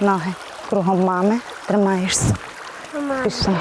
Ноги кругом мами. Тримаєшся. Пішли.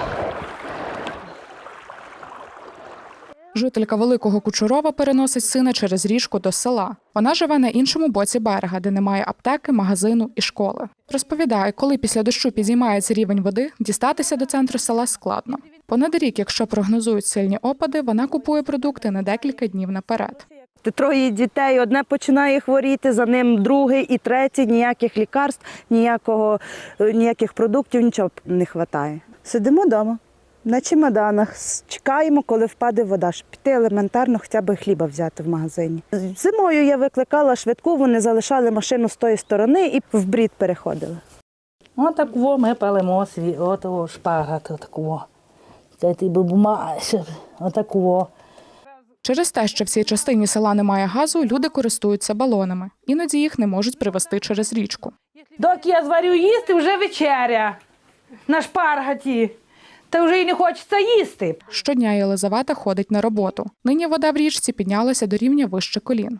Жителька Великого Кучурова переносить сина через річку до села. Вона живе на іншому боці берега, де немає аптеки, магазину і школи. Розповідає, коли після дощу підіймається рівень води, дістатися до центру села складно. Понад рік, якщо прогнозують сильні опади, вона купує продукти на декілька днів наперед. Троє дітей, одне починає хворіти, за ним другий і третій, ніяких лікарств, ніякого, е, ніяких продуктів, нічого не вистачає. Сидимо вдома на чемоданах, чекаємо, коли впаде вода, щоб піти елементарно хоча б хліба взяти в магазині. Зимою я викликала швидку, вони залишали машину з тої сторони і в брід переходили. Отакого ми палимо свій, отого шпагат, отакого. Це ти бумаєш, отакого. Через те, що в цій частині села немає газу, люди користуються балонами. Іноді їх не можуть привезти через річку. Доки я зварю їсти, вже вечеря на шпаргаті. Та вже й не хочеться їсти. Щодня Єлизавета ходить на роботу. Нині вода в річці піднялася до рівня вище колін.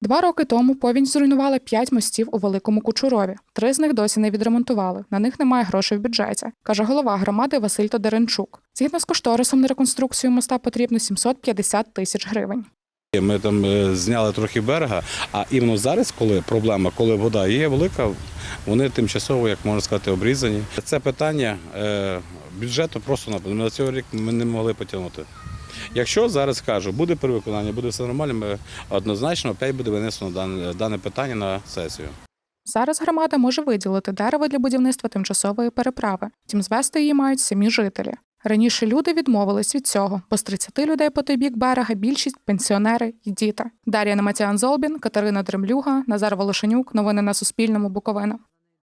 Два роки тому повінь зруйнувала п'ять мостів у Великому Кучурові. Три з них досі не відремонтували. На них немає грошей в бюджеті, каже голова громади Василь Тодоренчук. Згідно з кошторисом на реконструкцію моста потрібно 750 тисяч гривень. Ми там е, зняли трохи берега, а іменно зараз, коли проблема, коли вода є велика, вони тимчасово, як можна сказати, обрізані. Це питання е, бюджету просто на цього рік ми не могли потягнути. Якщо зараз кажу, буде перевиконання, буде все нормально, ми однозначно опять буде винесено дане, дане питання на сесію. Зараз громада може виділити дерево для будівництва тимчасової переправи, втім звести її мають самі жителі. Раніше люди відмовились від цього, бо з 30 людей по той бік берега більшість пенсіонери і діти. Дар'я Наматян Золбін, Катерина Дремлюга, Назар Волошенюк. Новини на Суспільному. Буковина.